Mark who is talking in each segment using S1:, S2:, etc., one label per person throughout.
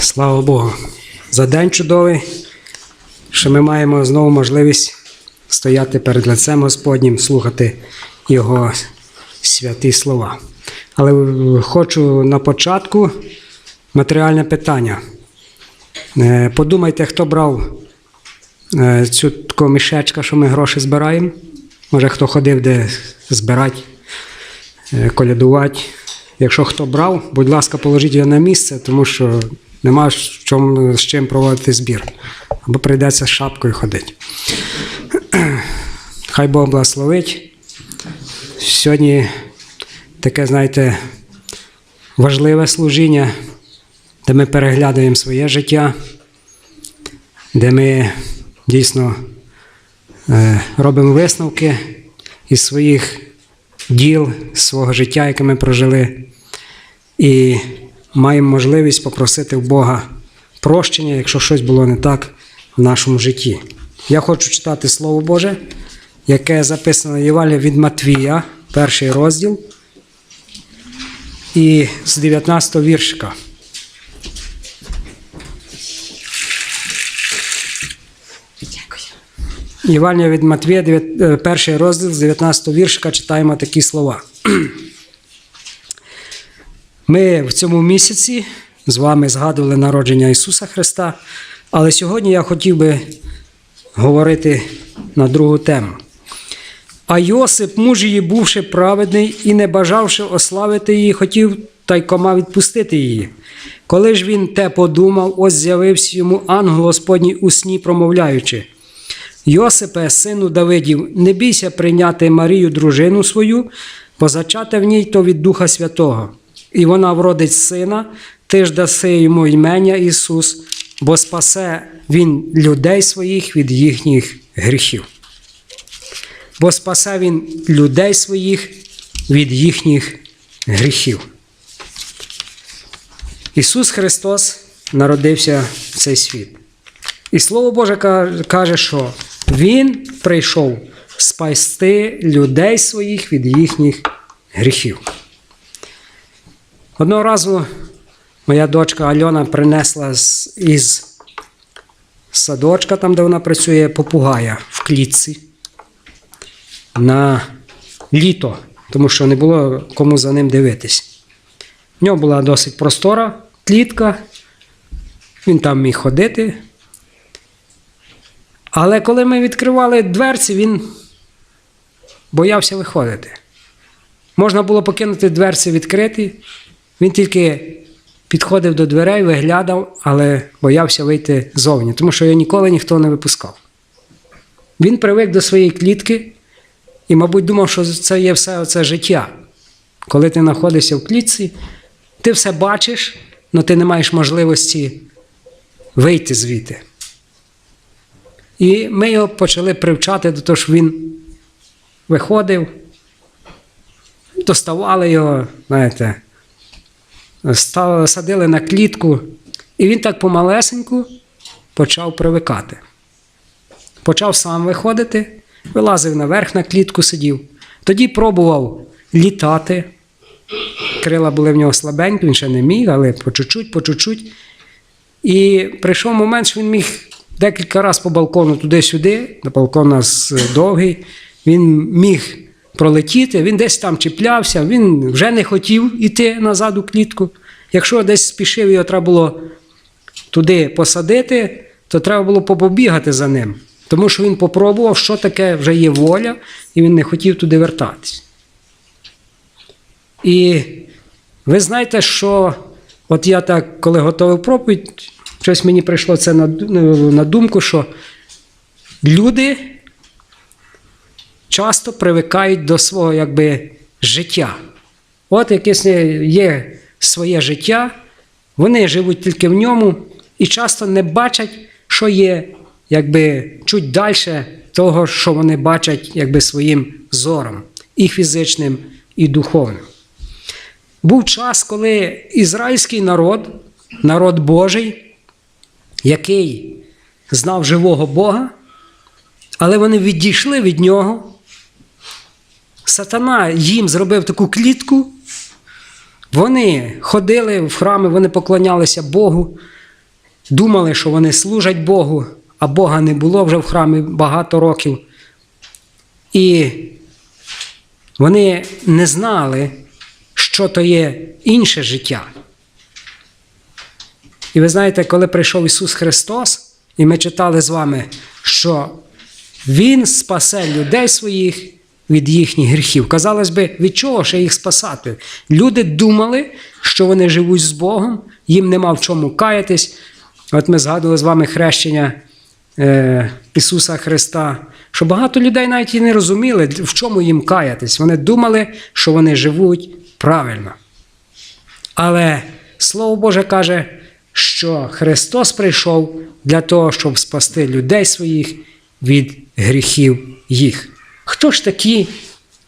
S1: Слава Богу. За день чудовий, що ми маємо знову можливість стояти перед лицем Господнім, слухати Його святі слова. Але хочу на початку матеріальне питання. Е, Подумайте, хто брав е, цю таку мішечка, що ми гроші збираємо. Може, хто ходив де збирати, е, колядувати. Якщо хто брав, будь ласка, положіть його на місце, тому що нема з чим, з чим проводити збір. Або прийдеться з шапкою ходити. Хай Бог благословить. Сьогодні таке, знаєте, важливе служіння, де ми переглядаємо своє життя, де ми дійсно е, робимо висновки із своїх діл, з свого життя, яке ми прожили, і маємо можливість попросити в Бога прощення, якщо щось було не так в нашому житті. Я хочу читати Слово Боже, яке записано Євангелія від Матвія, перший розділ, і з 19 віршика. Євангелія від Матвія, е, перший розділ з 19 віршика читаємо такі слова. Ми в цьому місяці з вами згадували народження Ісуса Христа, але сьогодні я хотів би говорити на другу тему. А Йосип, муж її, бувши праведний і не бажавши ославити її, хотів тайкома відпустити її. Коли ж він те подумав, ось з'явився йому ангел Господній у сні, промовляючи. Йосипе, сину Давидів, не бійся прийняти Марію, дружину свою, бо зачате в ній то від Духа Святого. І вона вродить сина, ти ж даси йому імення Ісус, бо спасе Він людей своїх від їхніх гріхів. Бо спасе Він людей своїх від їхніх гріхів. Ісус Христос народився в цей світ. І Слово Боже каже, що Він прийшов спасти людей своїх від їхніх гріхів. Одного разу моя дочка Альона принесла з, із садочка, там, де вона працює, попугая в клітці на літо, тому що не було кому за ним дивитись. В нього була досить простора клітка, він там міг ходити. Але коли ми відкривали дверці, він боявся виходити. Можна було покинути дверці відкриті, він тільки підходив до дверей, виглядав, але боявся вийти зовні, тому що його ніколи ніхто не випускав. Він привик до своєї клітки і, мабуть, думав, що це є все оце життя. Коли ти знаходишся в клітці, ти все бачиш, але ти не маєш можливості вийти звідти. І ми його почали привчати до того, що він виходив, доставали його, знаєте, садили на клітку, і він так помалесеньку почав привикати. Почав сам виходити, вилазив наверх на клітку, сидів. Тоді пробував літати. Крила були в нього слабенькі, він ще не міг, але по чуть-чуть, по чуть-чуть. І прийшов момент, що він міг декілька разів по балкону туди-сюди, на балкон у нас е, довгий, він міг пролетіти, він десь там чіплявся, він вже не хотів іти назад у клітку. Якщо десь спішив, його треба було туди посадити, то треба було побігати за ним. Тому що він попробував, що таке вже є воля, і він не хотів туди вертатись. І ви знаєте, що от я так, коли готовив проповідь, щось мені прийшло це на, на думку, що люди часто привикають до свого якби, життя. От якесь є своє життя, вони живуть тільки в ньому і часто не бачать, що є якби, чуть далі того, що вони бачать якби, своїм зором, і фізичним, і духовним. Був час, коли ізраїльський народ, народ Божий, який знав живого Бога, але вони відійшли від нього. Сатана їм зробив таку клітку. Вони ходили в храми, вони поклонялися Богу, думали, що вони служать Богу, а Бога не було вже в храмі багато років. І вони не знали, що то є інше життя. І ви знаєте, коли прийшов Ісус Христос, і ми читали з вами, що Він спасе людей своїх від їхніх гріхів. Казалось би, від чого ще їх спасати? Люди думали, що вони живуть з Богом, їм нема в чому каятись. От ми згадували з вами хрещення е, Ісуса Христа, що багато людей навіть і не розуміли, в чому їм каятись. Вони думали, що вони живуть правильно. Але Слово Боже каже, що Христос прийшов для того, щоб спасти людей своїх від гріхів їх. Хто ж такі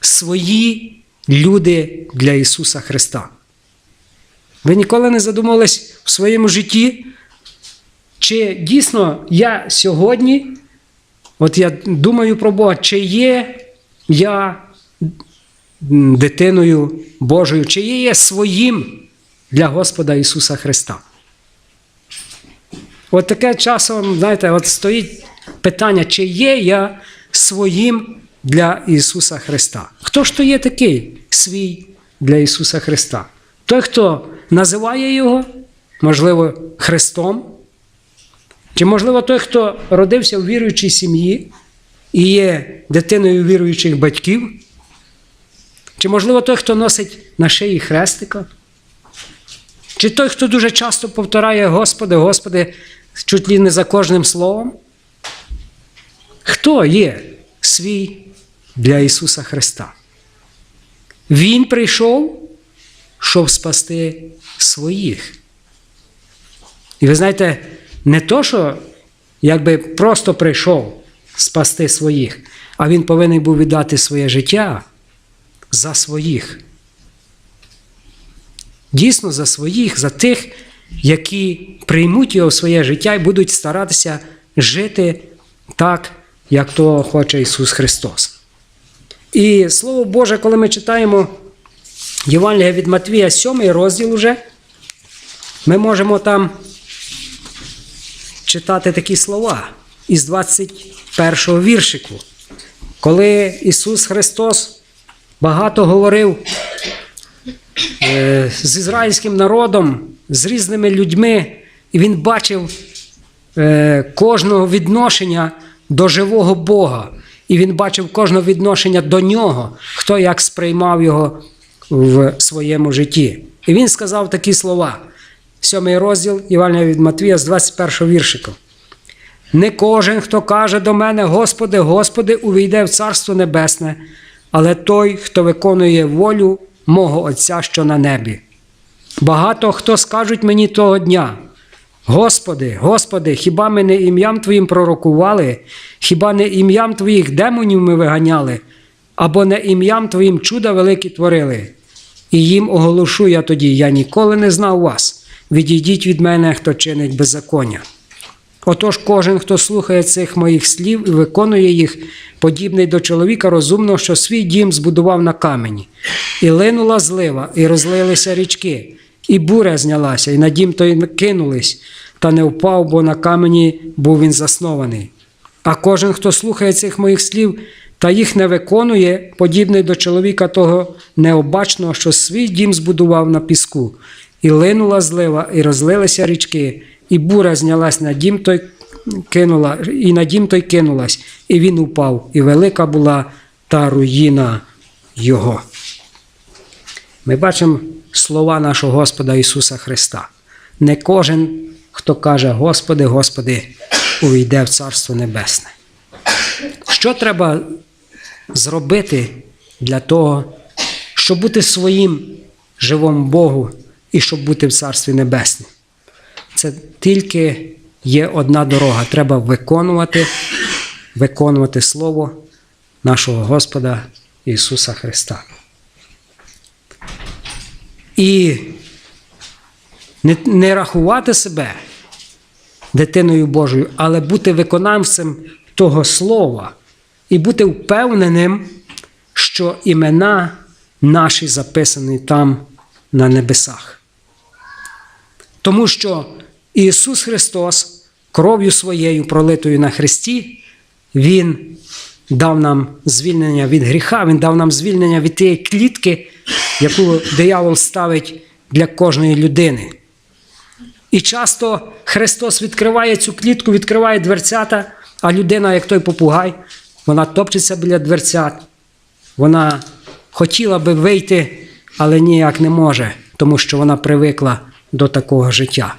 S1: свої люди для Ісуса Христа? Ви ніколи не задумувались в своєму житті, чи дійсно я сьогодні, от я думаю про Бога, чи є я дитиною Божою, чи є я своїм для Господа Ісуса Христа? От таке часом, знаєте, от стоїть питання, чи є я своїм для Ісуса Христа? Хто ж то є такий свій для Ісуса Христа? Той, хто називає Його, можливо, Христом, чи, можливо, той, хто родився в віруючій сім'ї і є дитиною віруючих батьків, чи, можливо, той, хто носить на шиї хрестика, чи той, хто дуже часто повторяє Господи, Господи, чуть ли не за кожним словом? Хто є свій для Ісуса Христа? Він прийшов, щоб спасти своїх. І ви знаєте, не то, що якби просто прийшов спасти своїх, а він повинен був віддати своє життя за своїх. Дійсно, за своїх, за тих, які приймуть його в своє життя і будуть старатися жити так, як того хоче Ісус Христос. І Слово Боже, коли ми читаємо Євангелія від Матвія, 7 розділ уже, ми можемо там читати такі слова із 21 віршику. Коли Ісус Христос багато говорив е, з ізраїльським народом, з різними людьми, і він бачив е, кожного відношення до живого Бога. І він бачив кожного відношення до нього, хто як сприймав його в своєму житті. І він сказав такі слова. Сьомий розділ Євангелія від Матвія з 21 віршиком. Не кожен, хто каже до мене, Господи, Господи, увійде в Царство Небесне, але той, хто виконує волю мого Отця, що на небі. Багато хто скажуть мені того дня. Господи, Господи, хіба ми не ім'ям Твоїм пророкували, хіба не ім'ям Твоїх демонів ми виганяли, або не ім'ям Твоїм чуда великі творили? І їм оголошу я тоді: я ніколи не знав вас. Відійдіть від мене, хто чинить беззаконня. Отож, кожен, хто слухає цих моїх слів і виконує їх, подібний до чоловіка розумного, що свій дім збудував на камені, і линула злива, і розлилися річки, і буря знялася, і на дім той кинулись, та не впав, бо на камені був він заснований. А кожен, хто слухає цих моїх слів та їх не виконує, подібний до чоловіка того необачного, що свій дім збудував на піску, і линула злива, і розлилися річки, і буря знялась на дім той кинула, і на дім той кинулась, і він упав, і велика була та руїна його. Ми бачимо слова нашого Господа Ісуса Христа. Не кожен, хто каже Господи, Господи, увійде в Царство Небесне. Що треба зробити для того, щоб бути своїм живому Богу і щоб бути в Царстві Небесному? Це тільки є одна дорога. Треба виконувати, виконувати Слово нашого Господа Ісуса Христа. І не, не рахувати себе дитиною Божою, але бути виконавцем того слова і бути впевненим, що імена наші записані там на небесах. Тому що Ісус Христос кров'ю своєю, пролитою на Христі, Він дав нам звільнення від гріха, Він дав нам звільнення від тієї клітки, яку диявол ставить для кожної людини. І часто Христос відкриває цю клітку, відкриває дверцята, а людина, як той попугай, вона топчеться біля дверцят. Вона хотіла би вийти, але ніяк не може, тому що вона привикла до такого життя.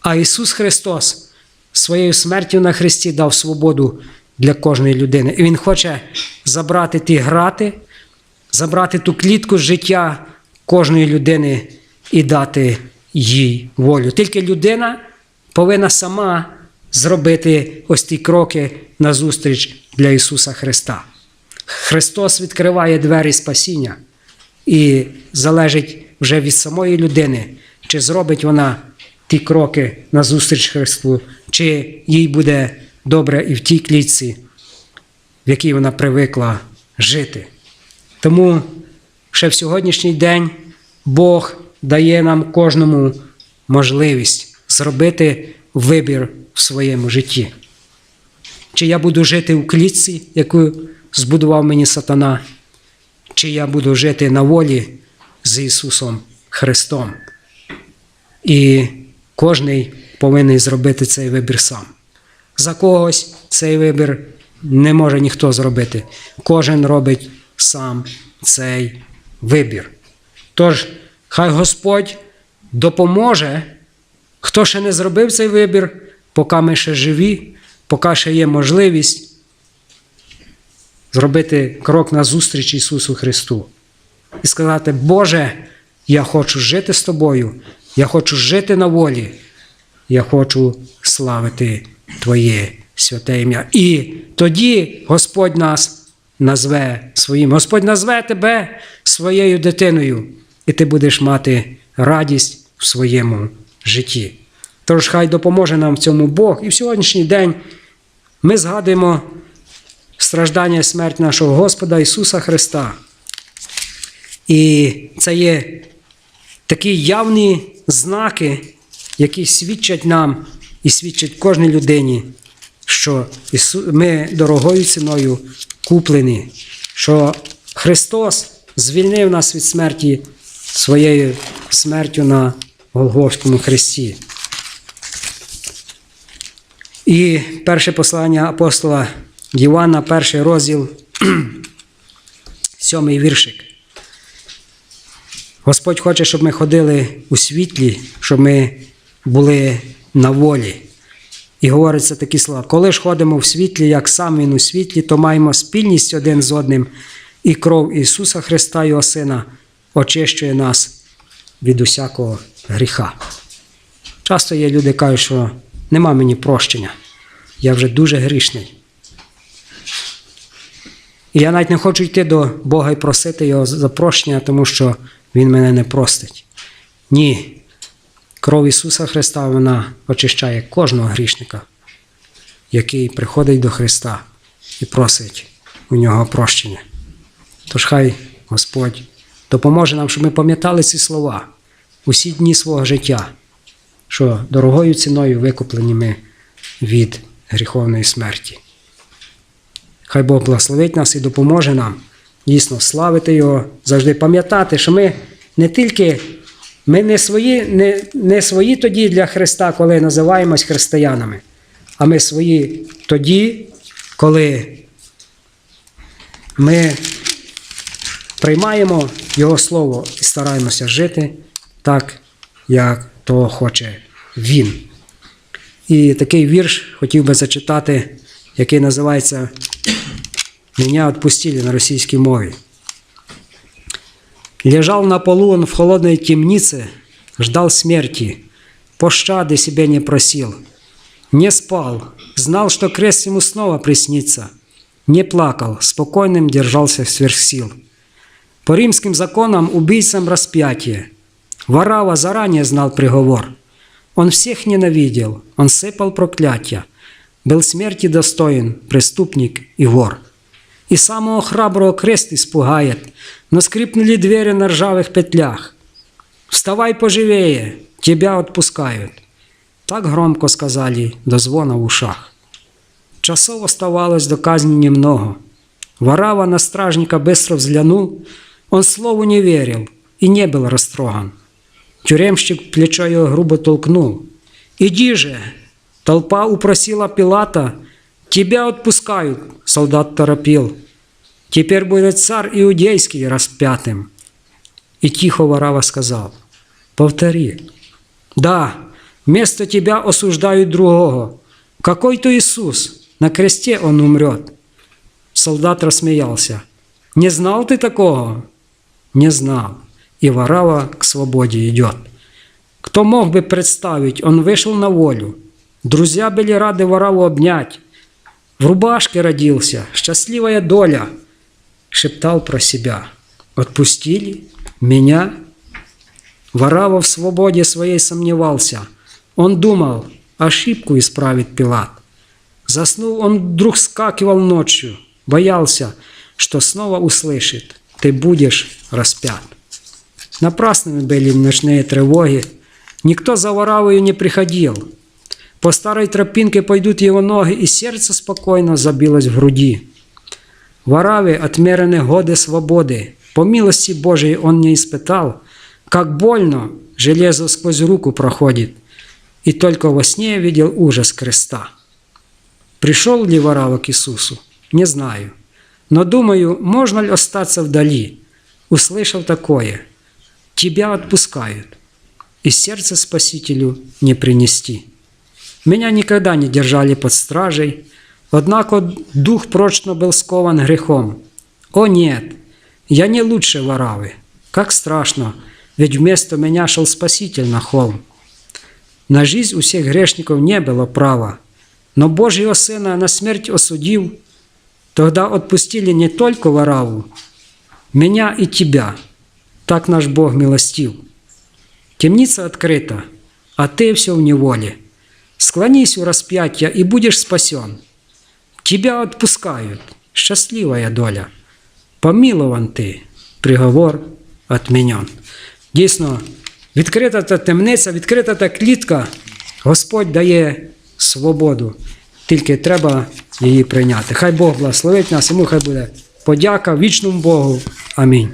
S1: А Ісус Христос своєю смертю на Христі дав свободу для кожної людини. І Він хоче забрати ті грати, забрати ту клітку життя кожної людини і дати їй волю. Тільки людина повинна сама зробити ось ті кроки назустріч для Ісуса Христа. Христос відкриває двері спасіння і залежить вже від самої людини, чи зробить вона ті кроки назустріч Христу, чи їй буде добре і в тій клітці, в якій вона привикла жити. Тому ще в сьогоднішній день Бог дає нам кожному можливість зробити вибір в своєму житті. Чи я буду жити у клітці, яку збудував мені сатана, чи я буду жити на волі з Ісусом Христом. І кожний повинен зробити цей вибір сам. За когось цей вибір не може ніхто зробити. Кожен робить сам цей вибір. Тож, хай Господь допоможе, хто ще не зробив цей вибір, поки ми ще живі, поки ще є можливість зробити крок назустріч Ісусу Христу і сказати, Боже, я хочу жити з тобою, я хочу жити на волі, я хочу славити Твоє святе ім'я. І тоді Господь нас назве своїм. Господь назве тебе своєю дитиною, і ти будеш мати радість в своєму житті. Тож хай допоможе нам в цьому Бог. І в сьогоднішній день ми згадуємо страждання і смерть нашого Господа Ісуса Христа. І це є такі явні знаки, які свідчать нам і свідчать кожній людині, що ми дорогою ціною куплені, що Христос звільнив нас від смерті своєю смертю на Голгофському Христі. І перше послання апостола Івана, перший розділ, сьомий віршик. Господь хоче, щоб ми ходили у світлі, щоб ми були на волі. І говориться такі слова: коли ж ходимо в світлі, як сам Він у світлі, то маємо спільність один з одним, і кров Ісуса Христа, Його Сина, очищує нас від усякого гріха. Часто є люди, кажуть, що нема мені прощення, я вже дуже грішний. І я навіть не хочу йти до Бога і просити Його за прощення, тому що Він мене не простить. Ні. Кров Ісуса Христа вона очищає кожного грішника, який приходить до Христа і просить у нього прощення. Тож хай Господь допоможе нам, щоб ми пам'ятали ці слова усі дні свого життя, що дорогою ціною викуплені ми від гріховної смерті. Хай Бог благословить нас і допоможе нам дійсно славити Його, завжди пам'ятати, що ми не тільки ми не свої, не, не свої тоді для Христа, коли називаємось християнами, а ми свої тоді, коли ми приймаємо Його Слово і стараємося жити так, як того хоче Він. І такий вірш хотів би зачитати, який називається Меня отпустили на российской мове. Лежал на полу он в холодной темнице, ждал смерти, пощады себе не просил. Не спал, знал, что крест ему снова приснится. Не плакал, спокойным держался сверх сил. По римским законам убийцам распятие. Варава заранее знал приговор. Он всех ненавидел, он сыпал проклятия. Был смерти достоин, преступник и вор. И самого храброго крест испугает, но скрипнули двери на ржавых петлях. Вставай поживее, тебя отпускают. Так громко сказали до звона в ушах. Часов оставалось до казни немного. Варава на стражника быстро взглянул, он слову не верил и не был растроган. Тюремщик плечо его грубо толкнул. «Иди же!» Толпа упросила Пилата. «Тебя отпускают!» Солдат торопил. «Теперь будет царь иудейский распятым!» И тихо Варава сказал. «Повтори». «Да, вместо тебя осуждают другого. Какой-то Иисус, на кресте он умрет». Солдат рассмеялся. «Не знал ты такого?» «Не знал». И Варава к свободе идет. Кто мог бы представить, он вышел на волю. Друзья были рады Вараву обнять. В рубашке родился, счастливая доля. Шептал про себя. Отпустили? Меня? Варава в свободе своей сомневался. Он думал, ошибку исправит Пилат. Заснул он вдруг скакивал ночью, боялся, что снова услышит «Ты будешь распят». Напрасными были ночные тревоги. Никто за Варавою не приходил. По старой тропинке пойдут его ноги, и сердце спокойно забилось в груди. Вараве отмерены годы свободы. По милости Божией он не испытал, как больно железо сквозь руку проходит, и только во сне видел ужас креста. Пришел ли Варава к Иисусу? Не знаю. Но думаю, можно ли остаться вдали? Услышал такое. Тебя отпускают, и сердце Спасителю не принести. Меня никогда не держали под стражей, однако дух прочно был скован грехом. О нет, я не лучше воравы. Как страшно, ведь вместо меня шел Спаситель на холм. На жизнь у всех грешников не было права, но Божьего Сына на смерть осудил, тогда отпустили не только вораву, меня и тебя. Так наш Бог милостив. Темница открыта, а ты все в неволе. Склонись у распятия и будешь спасен. Тебя отпускают. Счастливая доля. Помилован ти, приговор отменен. Дійсно, відкрита та темниця, відкрита та клітка. Господь дає свободу. Тільки треба її прийняти. Хай Бог благословить нас, йому хай буде подяка вічному Богу. Амінь.